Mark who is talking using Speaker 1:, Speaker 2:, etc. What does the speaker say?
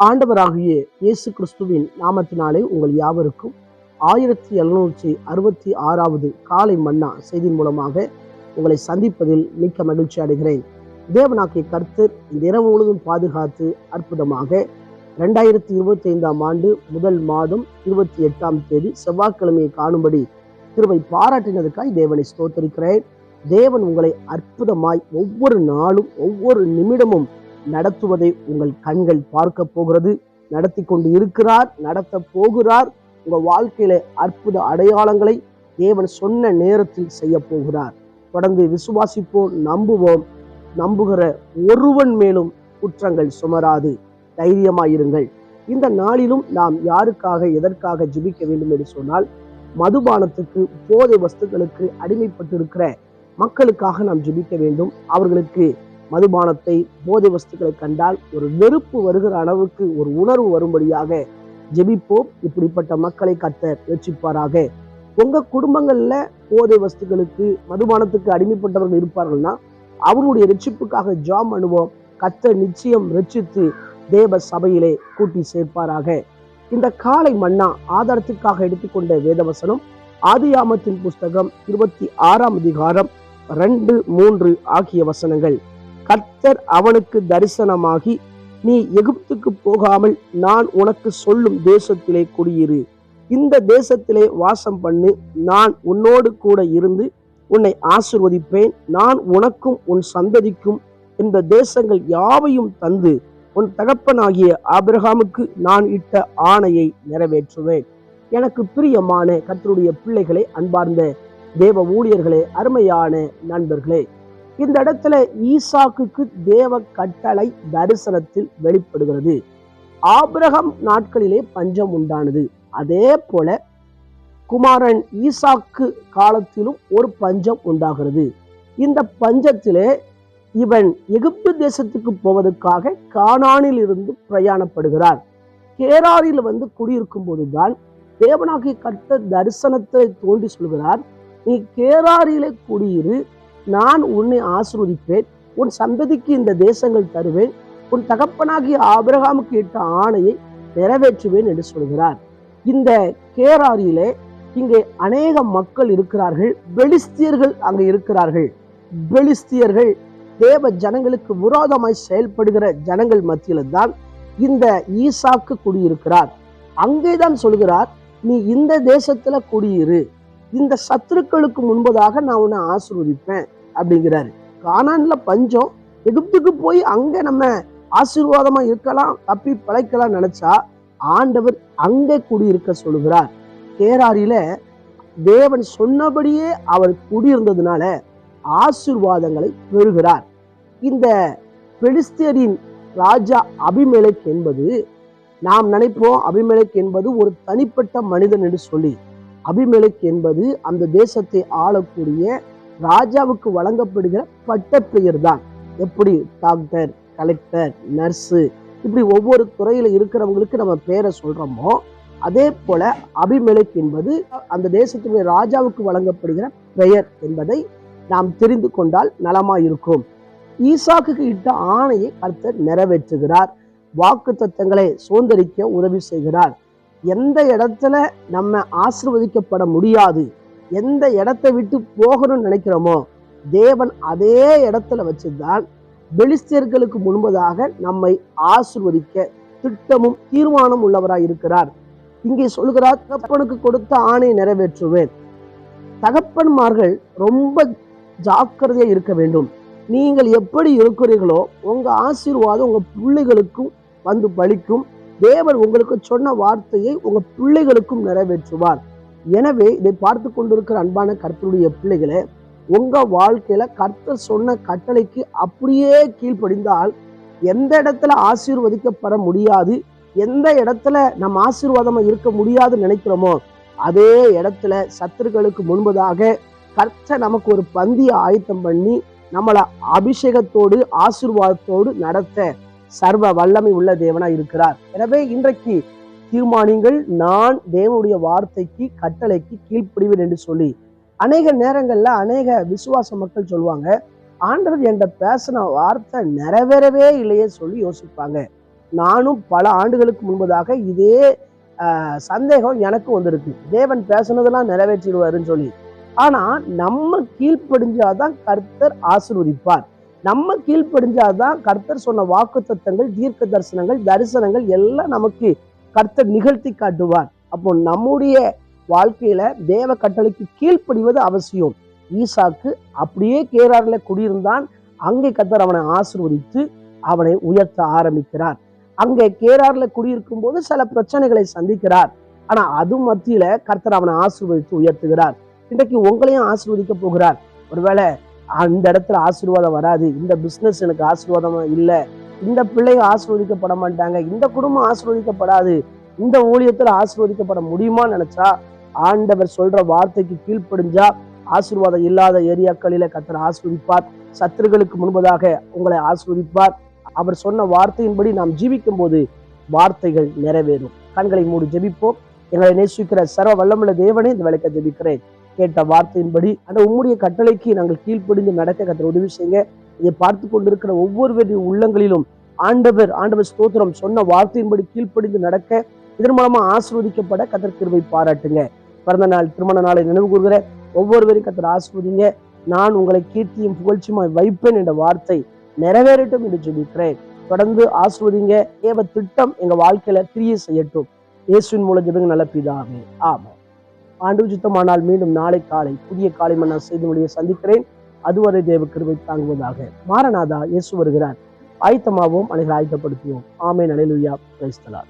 Speaker 1: ஆண்டவராகிய இயேசு கிறிஸ்துவின் நாமத்தினாலே உங்கள் யாவருக்கும் ஆயிரத்தி எழுநூற்றி அறுபத்தி ஆறாவது காலை மன்னா செய்தியின் மூலமாக உங்களை சந்திப்பதில் மிக்க மகிழ்ச்சி அடைகிறேன். தேவனாக்கிய கர்த்தர் இந்த இரவு முழுவதும் பாதுகாத்து அற்புதமாக ரெண்டாயிரத்தி இருபத்தி ஐந்தாம் ஆண்டு முதல் மாதம் இருபத்தி எட்டாம் தேதி செவ்வாய்க்கிழமையை காணும்படி திருவை பாராட்டினதுக்காய் தேவனை ஸ்தோத்தரிக்கிறேன். தேவன் உங்களை அற்புதமாய் ஒவ்வொரு நாளும் ஒவ்வொரு நிமிடமும் நடத்துவதை உங்கள் கண்கள் பார்க்க போகிறது. நடத்தி கொண்டு இருக்கிறார் நடத்த போகிறார். உங்க வாழ்க்கையில அற்புத அடையாளங்களை தேவன் சொன்ன நேரத்தில் செய்ய போகிறார். தொடர்ந்து விசுவாசிப்போம் நம்புவோம். நம்புகிற ஒருவன் மேலும் குற்றங்கள் சுமராது. தைரியமாயிருங்கள் இந்த நாளிலும் நாம் யாருக்காக எதற்காக ஜிபிக்க வேண்டும் என்று சொன்னால் மதுபானத்துக்கு போதை வஸ்துக்களுக்கு அடிமைப்பட்டிருக்கிற மக்களுக்காக நாம் ஜெபிக்க வேண்டும். அவர்களுக்கு மதுபானத்தை போதை வஸ்துக்களை கண்டால் ஒரு வெறுப்பு வருகிற அளவுக்கு ஒரு உணர்வு வரும்படியாக ஜெபிப்போம். இப்படிப்பட்ட மக்களை கத்த ரட்சிப்பாராக உங்க குடும்பங்கள்ல போதை வஸ்துக்களுக்கு மதுபானத்துக்கு அடிமைப்பட்டவர்கள் இருப்பார்கள்னா அவருடைய ரட்சிப்புக்காக ஜாம் அனுபவம் கத்த நிச்சயம் ரட்சித்து தேவ சபையிலே கூட்டி சேர்ப்பாராக. இந்த காலை மன்னா ஆதாரத்துக்காக எடுத்துக்கொண்ட வேதவசனம் ஆதியாமத்தின் புஸ்தகம் இருபத்தி ஆறாம் அதிகாரம் ரெண்டு மூன்று ஆகிய வசனங்கள். கர்த்தர் அவனுக்கு தரிசனமாகி நீ எகிப்துக்கு போகாமல் நான் உனக்கு சொல்லும் தேசத்திலே குடியிரு. இந்த தேசத்திலே வாசம் பண்ணு. நான் உன்னோடு கூட இருந்து உன்னை ஆசிர்வதிப்பேன். நான் உனக்கும் உன் சந்ததிக்கும் இந்த தேசங்கள் யாவையும் தந்து உன் தகப்பனாகிய ஆபிரகாமுக்கு நான் இட்ட ஆணையை நிறைவேற்றுவேன். எனக்கு பிரியமான கத்தருடைய பிள்ளைகளை அன்பார்ந்த தேவ ஊழியர்களே அருமையான நண்பர்களே இந்த இடத்துல ஈசாக்குக்கு தேவ கட்டளை தரிசனத்தில் வெளிப்படுகிறது. ஆபிரகம் நாட்களிலே பஞ்சம் உண்டானது. அதே போல குமாரன் ஈசாக்கு காலத்திலும் ஒரு பஞ்சம் உண்டாகிறது. இந்த பஞ்சத்திலே இவன் எகிப்து தேசத்துக்கு போவதற்காக கானானில் இருந்து பிரயாணப்படுகிறார் கேராரில் வந்து குடியிருக்கும் போதுதான் தேவனாகிய கட்ட தரிசனத்தை தோண்டி சொல்கிறார். நீ கேராரிலே குடியிரு நான் உன்னை ஆசிர்வதிப்பேன். உன் சந்ததிக்கு இந்த தேசங்கள் தருவேன். உன் தகப்பனாகிய ஆபிரகாமுக்கு இட்ட ஆணையை நிறைவேற்றுவேன் என்று சொல்கிறார். இந்த கேராரியிலே இங்கே அநேக மக்கள் இருக்கிறார்கள். பெலிஸ்தியர்கள் அங்கே இருக்கிறார்கள். பெலிஸ்தியர்கள் தேவ ஜனங்களுக்கு விரோதமாய் செயல்படுகிற ஜனங்கள் மத்தியில தான் இந்த ஈசாக்கு குடியிருக்கிறார். அங்கேதான் சொல்கிறார் நீ இந்த தேசத்துல குடியிரு. இந்த சத்துருக்களுக்கு முன்பதாக நான் உன்னை ஆசிர்வதிப்பேன் அப்படிங்கிறாரு. கானான்ல பஞ்சம் எகிப்துக்கு போய் அங்க நம்ம ஆசீர்வாதமா இருக்கலாம் தப்பி பழைக்கலாம் நினைச்சா ஆண்டவர் அங்கே குடியிருக்க சொல்லுகிறார். கேராரில தேவன் சொன்னபடியே அவர் குடியிருந்ததுனால ஆசிர்வாதங்களை பெறுகிறார். இந்த பெலிஸ்தியரின் ராஜா அபிமேலைக் என்பது நாம் நினைப்போம் அபிமேலைக் என்பது ஒரு தனிப்பட்ட மனிதன் என்று சொல்லி அபிமெலக் என்பது அந்த தேசத்தை ஆளக்கூடிய ராஜாவுக்கு வழங்கப்படுகிற பட்ட பெயர் தான் எப்படி? டாக்டர் கலெக்டர் நர்ஸு இப்படி ஒவ்வொரு துறையில இருக்கிறவங்களுக்கு நம்ம பேரை சொல்றோமோ அதே போல அபிமெலக் என்பது அந்த தேசத்தினுடைய ராஜாவுக்கு வழங்கப்படுகிற பெயர் என்பதை நாம் தெரிந்து கொண்டால் நலமா இருக்கும். ஈசாக்குக்கு இட்ட ஆணையை கர்த்தர் நிறைவேற்றுகிறார். வாக்கு தத்தங்களை சுதந்திரிக்க உதவி செய்கிறார். எந்த இடத்துல நம்ம ஆசிர்வதிக்கப்பட முடியாது எந்த இடத்தை விட்டு போகணும்னு நினைக்கிறோமோ தேவன் அதே இடத்துல வச்சுதான் பெலிஸ்தியர்களுக்கு முன்பதாக நம்மை ஆசிர்வதிக்க திட்டமும் தீர்மானம் உள்ளவராய் இருக்கிறார். இங்கே சொல்கிறார் தகப்பனுக்கு கொடுத்த ஆணையை நிறைவேற்றுவேன். தகப்பன்மார்கள் ரொம்ப ஜாக்கிரதையா இருக்க வேண்டும். நீங்கள் எப்படி இருக்கிறீர்களோ உங்க ஆசீர்வாதம் உங்க பிள்ளைகளுக்கும் வந்து பலிக்கும். தேவன் உங்களுக்கு சொன்ன வார்த்தையை உங்க பிள்ளைகளுக்கும் நிறைவேற்றுவார். எனவே இதை பார்த்து கொண்டிருக்கிற அன்பான கர்த்தருடைய பிள்ளைகளை உங்க வாழ்க்கையில கர்த்தர் சொன்ன கட்டளைக்கு அப்படியே கீழ்ப்படிந்தால் எந்த இடத்துல ஆசீர்வதிக்கப்பட முடியாது எந்த இடத்துல நம்ம ஆசீர்வாதமா இருக்க முடியாதுன்னு நினைக்கிறோமோ அதே இடத்துல சத்துருக்களுக்கு முன்பதாக கர்த்தர் நமக்கு ஒரு பந்தியை ஆயத்தம் பண்ணி நம்மளை அபிஷேகத்தோடு ஆசீர்வாதத்தோடு நடத்த சர்வ வல்லமை உள்ள தேவனா இருக்கிறார். எனவே இன்றைக்கு தீர்மானிங்கள் நான் தேவனுடைய வார்த்தைக்கு கட்டளைக்கு கீழ்ப்படிவேன் என்று சொல்லி அநேக நேரங்கள்ல அநேக விசுவாச மக்கள் சொல்லுவாங்க ஆண்டவர் என்கிட்ட பேசின வார்த்தை நிறைவேறவே இல்லையே சொல்லி யோசிப்பாங்க. நானும் பல ஆண்டுகளுக்கு முன்பதாக இதே ஆஹ், சந்தேகம் எனக்கு வந்திருக்கு. தேவன் பேசுனதெல்லாம் நிறைவேற்றிடுவாருன்னு சொல்லி. ஆனா நம்ம கீழ்ப்படிஞ்சாதான் கர்த்தர் ஆசிர்வதிப்பார். நம்ம கீழ்ப்படிஞ்சாதான் கர்த்தர் சொன்ன வாக்கு தத்தங்கள் தீர்க்க தரிசனங்கள் தரிசனங்கள் எல்லாம் நமக்கு கர்த்தர் நிகழ்த்தி காட்டுவார். அப்போ நம்முடைய வாழ்க்கையில தேவ கட்டளைக்கு கீழ்ப்படிவது அவசியம். ஈசாக்கு அப்படியே கேரார்ல குடியிருந்தான். அங்கே கர்த்தர் அவனை ஆசிர்வதித்து அவனை உயர்த்த ஆரம்பிக்கிறார். அங்கே கேரார்ல குடியிருக்கும் போது சில பிரச்சனைகளை சந்திக்கிறார். ஆனா அது மத்தியில கர்த்தர் அவனை ஆசீர்வதித்து உயர்த்துகிறார். இன்றைக்கு உங்களையும் ஆசிர்வதிக்க போகிறார். ஒருவேளை அந்த இடத்துல ஆசீர்வாதம் வராது. இந்த பிசினஸ் எனக்கு ஆசீர்வாதமா இல்லை. இந்த பிள்ளைங்க ஆசீர்வதிக்கப்பட மாட்டாங்க இந்த குடும்பம் ஆசீர்வதிக்கப்படாது. இந்த ஊழியத்துல ஆசீர்வதிக்கப்பட முடியுமான்னு நினைச்சா ஆண்டவர் சொல்ற வார்த்தைக்கு கீழ்ப்படிஞ்சா ஆசீர்வாதம் இல்லாத ஏரியாக்களில கத்தர் ஆசீர்வதிப்பார். சத்துருகளுக்கு முன்பதாக உங்களை ஆசீர்வதிப்பார். அவர் சொன்ன வார்த்தையின்படி நாம் ஜீவிக்கும் போது வார்த்தைகள் நிறைவேறும். கண்களை மூடி ஜெபிப்போம். எங்களை நேசிக்கிற சர்வ வல்லமுள்ள தேவனே இந்த வேலைக்கு ஜெபிக்கிறேன். கேட்ட வார்த்தையின்படி அந்த உம்முடைய கட்டளைக்கு நாங்கள் கீழ்ப்படிந்து நடக்க கத்திர உதவி செய்யுங்க. இதை பார்த்து கொண்டிருக்கிற ஒவ்வொருவரின் உள்ளங்களிலும் ஆண்டவர் ஆண்டவர் ஸ்தோத்திரம் சொன்ன வார்த்தையின்படி கீழ்ப்படிந்து நடக்க இதன் மூலமா ஆசீர்வதிக்கப்பட கத்தர் பாராட்டுங்க. பிறந்த நாள் திருமண நாளை நினைவு கூறுகிற ஒவ்வொருவரையும் கத்தர் ஆசிர்வதிங்க. நான் உங்களை கீர்த்தியும் புகழ்ச்சியுமாய் வைப்பேன் என்ற வார்த்தை நிறைவேறட்டும் என்று ஜெபிக்கிறேன். தொடர்ந்து ஆசிர்வதிங்க. ஏவ திட்டம் எங்க வாழ்க்கையில கிரியை செய்யட்டும். இயேசுவின் மூலம் ஜெபங்க நல்ல பிதாவே. ஆமாம் ஆண்டு சுத்தமானால் மீண்டும் நாளை காலை புதிய காலை மன்னா செய்து மொழியை சந்திக்கிறேன். அதுவரை தேவ கிருபை தாங்குவதாக மாரநாதா இயேசு வருகிறார். ஆயத்தமாகவும் அனைகளை ஆயத்தப்படுத்துவோம். ஆமே நலைலுயா கிரைஸ்தலார்